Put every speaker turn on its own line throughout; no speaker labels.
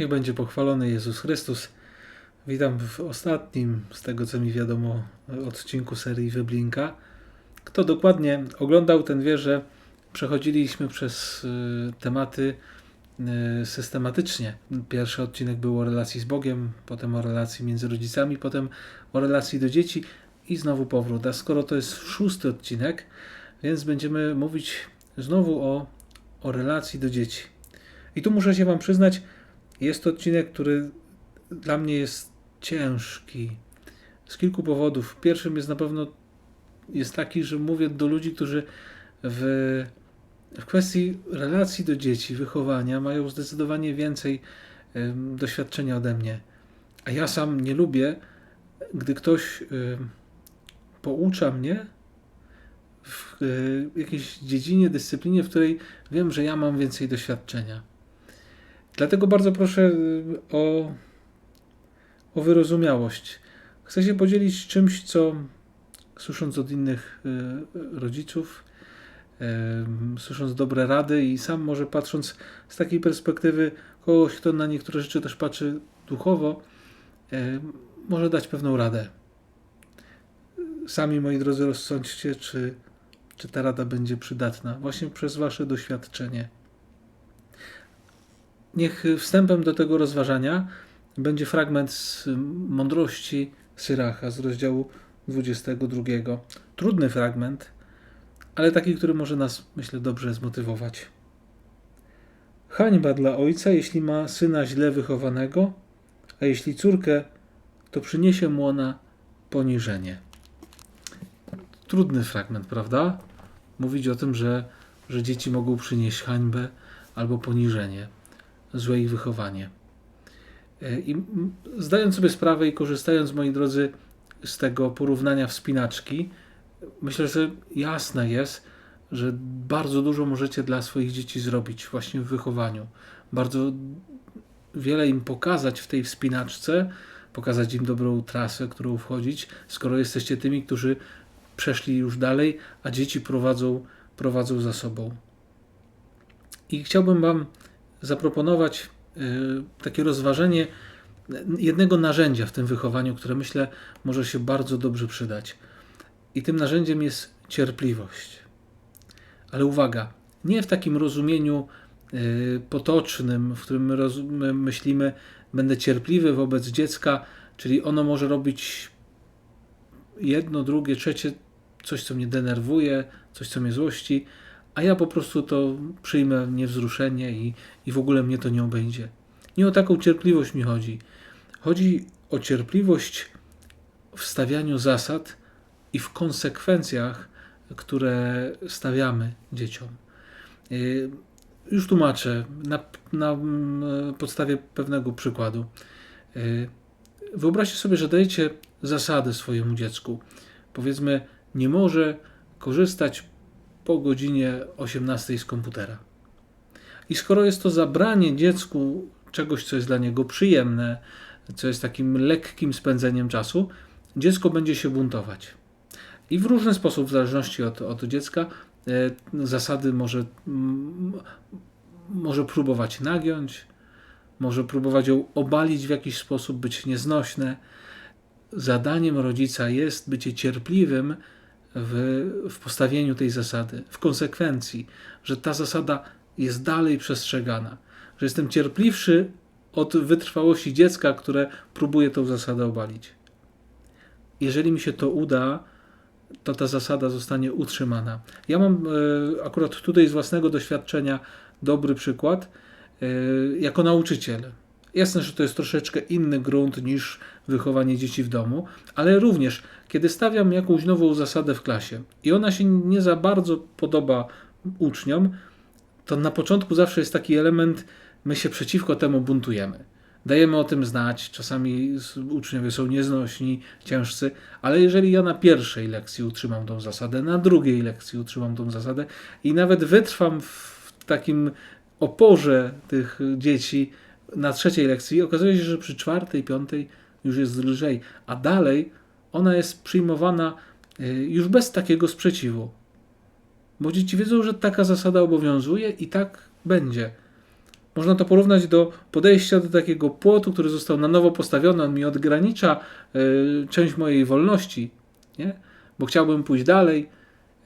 Niech będzie pochwalony Jezus Chrystus. Witam w ostatnim, z tego co mi wiadomo, odcinku serii Wyblinka. Kto dokładnie oglądał, ten wie, że przechodziliśmy przez y, tematy y, systematycznie. Pierwszy odcinek był o relacji z Bogiem, potem o relacji między rodzicami, potem o relacji do dzieci i znowu powrót. A skoro to jest szósty odcinek, więc będziemy mówić znowu o, o relacji do dzieci. I tu muszę się Wam przyznać, jest to odcinek, który dla mnie jest ciężki z kilku powodów. Pierwszym jest na pewno jest taki, że mówię do ludzi, którzy w, w kwestii relacji do dzieci, wychowania mają zdecydowanie więcej doświadczenia ode mnie. A ja sam nie lubię, gdy ktoś em, poucza mnie w e, jakiejś dziedzinie, dyscyplinie, w której wiem, że ja mam więcej doświadczenia. Dlatego bardzo proszę y, o, o wyrozumiałość. Chcę się podzielić czymś, co słysząc od innych y, rodziców, słysząc dobre rady i sam może patrząc z takiej perspektywy kogoś, kto na niektóre rzeczy też patrzy duchowo, może dać pewną radę. Sami, moi drodzy, rozsądźcie, czy, czy ta rada będzie przydatna, właśnie przez Wasze doświadczenie. Niech wstępem do tego rozważania będzie fragment z mądrości Syracha z rozdziału 22. Trudny fragment, ale taki, który może nas, myślę, dobrze zmotywować. Hańba dla ojca, jeśli ma syna źle wychowanego, a jeśli córkę, to przyniesie mu ona poniżenie. Trudny fragment, prawda? Mówić o tym, że, że dzieci mogą przynieść hańbę albo poniżenie złe ich wychowanie. E, I zdając sobie sprawę i korzystając, moi drodzy, z tego porównania wspinaczki, myślę, że jasne jest, że bardzo dużo możecie dla swoich dzieci zrobić właśnie w wychowaniu. Bardzo wiele im pokazać w tej wspinaczce, pokazać im dobrą trasę, którą wchodzić, skoro jesteście tymi, którzy przeszli już dalej, a dzieci prowadzą, prowadzą za sobą. I chciałbym Wam zaproponować y, takie rozważenie jednego narzędzia w tym wychowaniu, które myślę może się bardzo dobrze przydać. I tym narzędziem jest cierpliwość. Ale uwaga, nie w takim rozumieniu y, potocznym, w którym my, myślimy, będę cierpliwy wobec dziecka, czyli ono może robić jedno, drugie, trzecie, coś, co mnie denerwuje, coś, co mnie złości, a ja po prostu to przyjmę niewzruszenie i, i w ogóle mnie to nie obejdzie. Nie o taką cierpliwość mi chodzi. Chodzi o cierpliwość w stawianiu zasad i w konsekwencjach, które stawiamy dzieciom. Yy, Już tłumaczę na, na mm, podstawie pewnego przykładu. Yy, Wyobraźcie sobie, że dajecie zasady swojemu dziecku. Powiedzmy, nie może korzystać po godzinie 18 z komputera. I skoro jest to zabranie dziecku czegoś, co jest dla niego przyjemne, co jest takim lekkim spędzeniem czasu, dziecko będzie się buntować. I w różny sposób, w zależności od, od dziecka, e, zasady może, może próbować nagiąć, może próbować ją obalić w jakiś sposób, być nieznośne. Zadaniem rodzica jest bycie cierpliwym w, w postawieniu tej zasady, w konsekwencji, że ta zasada jest dalej przestrzegana, że jestem cierpliwszy od wytrwałości dziecka, które próbuje tą zasadę obalić. Jeżeli mi się to uda, to ta zasada zostanie utrzymana. Ja mam e, akurat tutaj z własnego doświadczenia dobry przykład e, jako nauczyciel. Jasne, że to jest troszeczkę inny grunt niż wychowanie dzieci w domu, ale również, kiedy stawiam jakąś nową zasadę w klasie i ona się nie za bardzo podoba uczniom, to na początku zawsze jest taki element, my się przeciwko temu buntujemy. Dajemy o tym znać, czasami uczniowie są nieznośni, ciężcy, ale jeżeli ja na pierwszej lekcji utrzymam tą zasadę, na drugiej lekcji utrzymam tą zasadę i nawet wytrwam w takim oporze tych dzieci na trzeciej lekcji, okazuje się, że przy czwartej, piątej już jest lżej, a dalej ona jest przyjmowana y, już bez takiego sprzeciwu. Bo dzieci wiedzą, że taka zasada obowiązuje i tak będzie. Można to porównać do podejścia do takiego płotu, który został na nowo postawiony. On mi odgranicza y, część mojej wolności, nie? bo chciałbym pójść dalej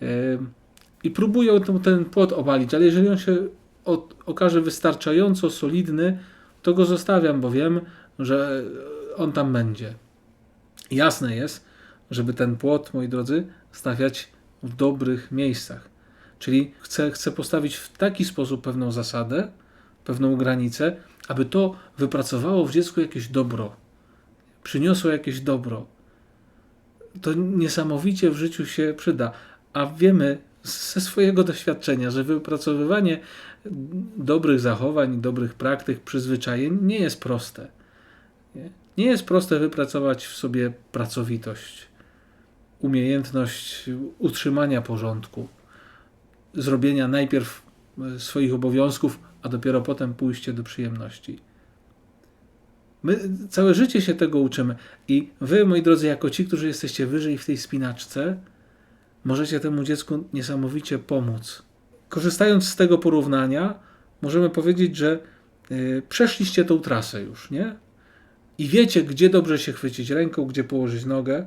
y, i próbuję ten, ten płot obalić, ale jeżeli on się od, okaże wystarczająco solidny, to go zostawiam, bo wiem, że on tam będzie. Jasne jest, żeby ten płot, moi drodzy, stawiać w dobrych miejscach. Czyli chcę, chcę postawić w taki sposób pewną zasadę, pewną granicę, aby to wypracowało w dziecku jakieś dobro, przyniosło jakieś dobro. To niesamowicie w życiu się przyda. A wiemy ze swojego doświadczenia, że wypracowywanie dobrych zachowań, dobrych praktyk, przyzwyczajeń nie jest proste. Nie, nie jest proste wypracować w sobie pracowitość, umiejętność utrzymania porządku, zrobienia najpierw e, swoich obowiązków, a dopiero potem pójście do przyjemności. My całe życie się tego uczymy i wy, moi drodzy, jako ci, którzy jesteście wyżej w tej spinaczce, możecie temu dziecku niesamowicie pomóc. Korzystając z tego porównania, możemy powiedzieć, że y, przeszliście tą trasę już, nie? I wiecie, gdzie dobrze się chwycić ręką, gdzie położyć nogę.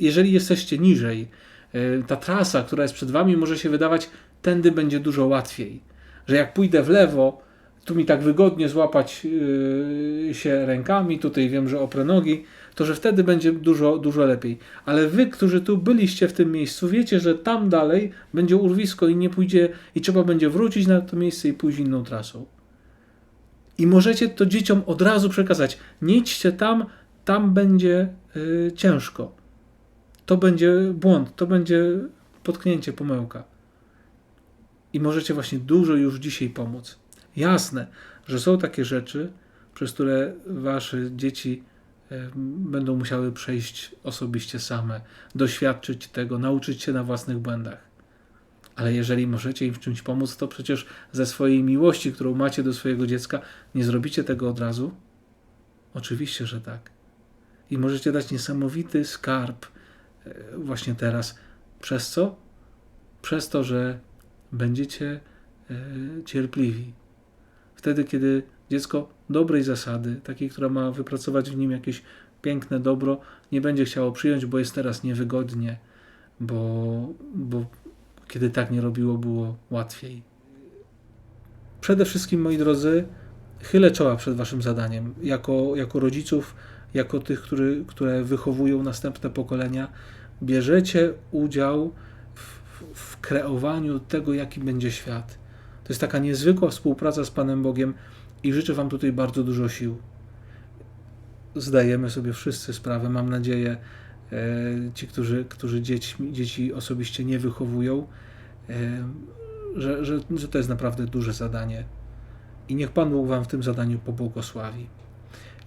Jeżeli jesteście niżej, y, ta trasa, która jest przed wami, może się wydawać, tędy będzie dużo łatwiej. Że jak pójdę w lewo, tu mi tak wygodnie złapać yy, się rękami, tutaj wiem, że oprę nogi, to że wtedy będzie dużo, dużo lepiej. Ale wy, którzy tu byliście w tym miejscu, wiecie, że tam dalej będzie urwisko i nie pójdzie, i trzeba będzie wrócić na to miejsce i pójść inną trasą. I możecie to dzieciom od razu przekazać. Nie idźcie tam, tam będzie yy, ciężko. To będzie błąd, to będzie potknięcie, pomyłka. I możecie właśnie dużo już dzisiaj pomóc. Jasne, że są takie rzeczy, przez które wasze dzieci e, będą musiały przejść osobiście same, doświadczyć tego, nauczyć się na własnych błędach. Ale jeżeli możecie im w czymś pomóc, to przecież ze swojej miłości, którą macie do swojego dziecka, nie zrobicie tego od razu? Oczywiście, że tak. I możecie dać niesamowity skarb e, właśnie teraz. Przez co? Przez to, że będziecie e, cierpliwi, wtedy, kiedy dziecko dobrej zasady, takiej, która ma wypracować w nim jakieś piękne dobro, nie będzie chciało przyjąć, bo jest teraz niewygodnie, bo, bo kiedy tak nie robiło, było łatwiej. Przede wszystkim, moi drodzy, chylę czoła przed Waszym zadaniem. Jako, jako rodziców, jako tych, który, które wychowują następne pokolenia, bierzecie udział w, w kreowaniu tego, jaki będzie świat to jest taka niezwykła współpraca z Panem Bogiem i życzę Wam tutaj bardzo dużo sił. Zdajemy sobie wszyscy sprawę, mam nadzieję, e, ci, którzy, którzy dzieci, dzieci osobiście nie wychowują, e, że, że, że to jest naprawdę duże zadanie. I niech Pan Bóg Wam w tym zadaniu pobłogosławi.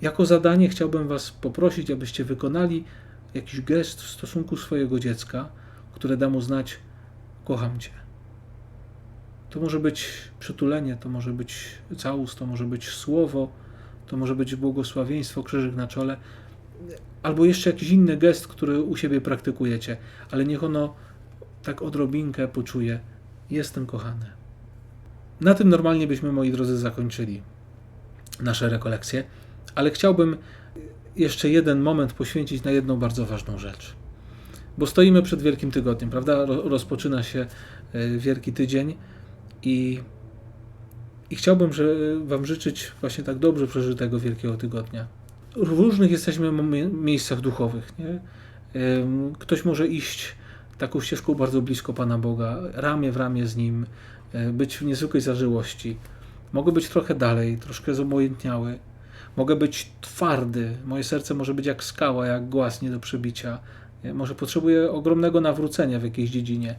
Jako zadanie chciałbym Was poprosić, abyście wykonali jakiś gest w stosunku swojego dziecka, które da mu znać: Kocham Cię. To może być przytulenie, to może być całus, to może być słowo, to może być błogosławieństwo, krzyżyk na czole, albo jeszcze jakiś inny gest, który u siebie praktykujecie, ale niech ono tak odrobinkę poczuje: Jestem kochany. Na tym normalnie byśmy, moi drodzy, zakończyli nasze rekolekcje, ale chciałbym jeszcze jeden moment poświęcić na jedną bardzo ważną rzecz. Bo stoimy przed Wielkim Tygodniem, prawda? Rozpoczyna się e, Wielki Tydzień i, I chciałbym że Wam życzyć właśnie tak dobrze przeżytego Wielkiego Tygodnia. W różnych jesteśmy miejscach duchowych. Nie? Ktoś może iść taką ścieżką bardzo blisko Pana Boga, ramię w ramię z Nim, e, być w niezwykłej zażyłości. Mogę być trochę dalej, troszkę zobojętniały. Mogę być twardy. Moje serce może być jak skała, jak głaz nie do przebicia. Może potrzebuję ogromnego nawrócenia w jakiejś dziedzinie.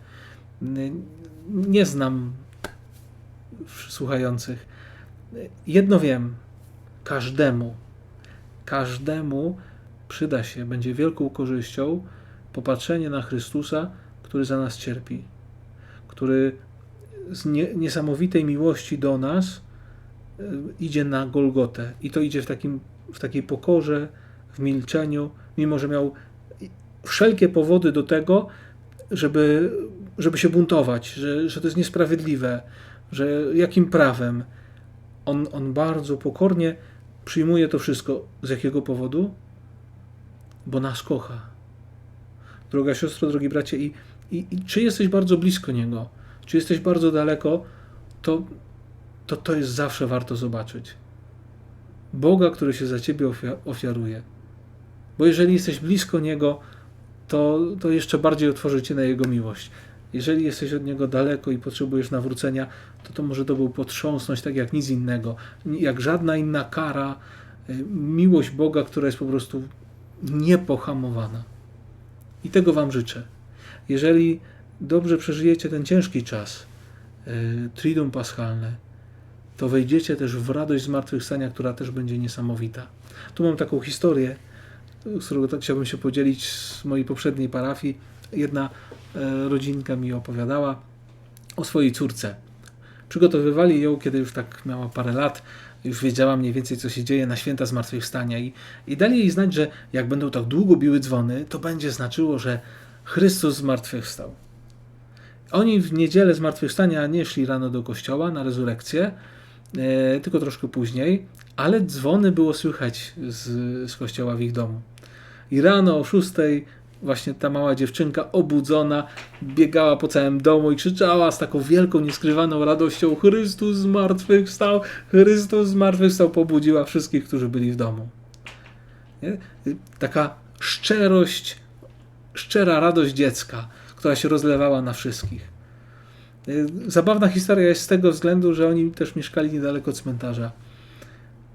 Nie znam słuchających. Jedno wiem, każdemu, każdemu przyda się, będzie wielką korzyścią popatrzenie na Chrystusa, który za nas cierpi, który z nie, niesamowitej miłości do nas e, idzie na Golgotę. I to idzie w, takim, w takiej pokorze, w milczeniu, mimo że miał wszelkie powody do tego, żeby, żeby się buntować, że, że to jest niesprawiedliwe, że jakim prawem on, on bardzo pokornie przyjmuje to wszystko. Z jakiego powodu? Bo nas kocha. Droga siostro, drogi bracie, i, i, i czy jesteś bardzo blisko Niego, czy jesteś bardzo daleko, to, to to jest zawsze warto zobaczyć. Boga, który się za ciebie ofia- ofiaruje. Bo jeżeli jesteś blisko Niego, to, to jeszcze bardziej otworzy cię na Jego miłość. Jeżeli jesteś od Niego daleko i potrzebujesz nawrócenia, to to może to był potrząsnąć tak jak nic innego, jak żadna inna kara, y, miłość Boga, która jest po prostu niepohamowana. I tego Wam życzę. Jeżeli dobrze przeżyjecie ten ciężki czas, y, Triduum Paschalne, to wejdziecie też w radość zmartwychwstania, która też będzie niesamowita. Tu mam taką historię, z którą tak chciałbym się podzielić z mojej poprzedniej parafii. Jedna e, rodzinka mi opowiadała o swojej córce. Przygotowywali ją, kiedy już tak miała parę lat, już wiedziała mniej więcej, co się dzieje na święta zmartwychwstania i, i dali jej znać, że jak będą tak długo biły dzwony, to będzie znaczyło, że Chrystus zmartwychwstał. Oni w niedzielę zmartwychwstania nie szli rano do kościoła na rezurekcję, e, tylko troszkę później, ale dzwony było słychać z, z kościoła w ich domu. I rano o szóstej właśnie ta mała dziewczynka obudzona biegała po całym domu i krzyczała z taką wielką, nieskrywaną radością Chrystus zmartwychwstał, Chrystus zmartwychwstał, pobudziła wszystkich, którzy byli w domu. Nie? Taka szczerość, szczera radość dziecka, która się rozlewała na wszystkich. Zabawna historia jest z tego względu, że oni też mieszkali niedaleko cmentarza.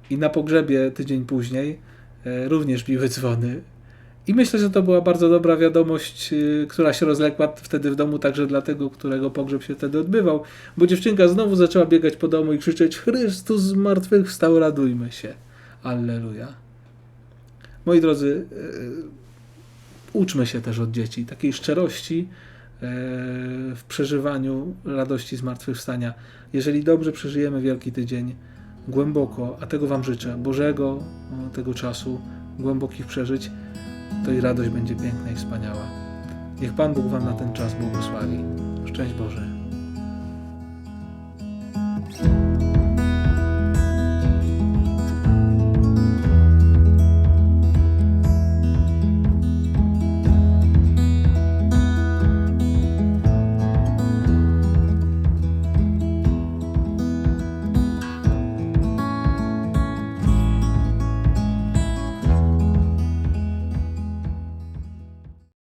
I na pogrzebie tydzień później e, również biły dzwony. I myślę, że to była bardzo dobra wiadomość, e, która się rozległa wtedy w domu, także dla tego, którego pogrzeb się wtedy odbywał, bo dziewczynka znowu zaczęła biegać po domu i krzyczeć: Chrystus z martwych wstał, radujmy się. Alleluja. Moi drodzy, e, uczmy się też od dzieci takiej szczerości w przeżywaniu radości zmartwychwstania. Jeżeli dobrze przeżyjemy Wielki Tydzień, głęboko, a tego Wam życzę, Bożego tego czasu, głębokich przeżyć, to i radość będzie piękna i wspaniała. Niech Pan Bóg Wam na ten czas błogosławi. Szczęść Boże.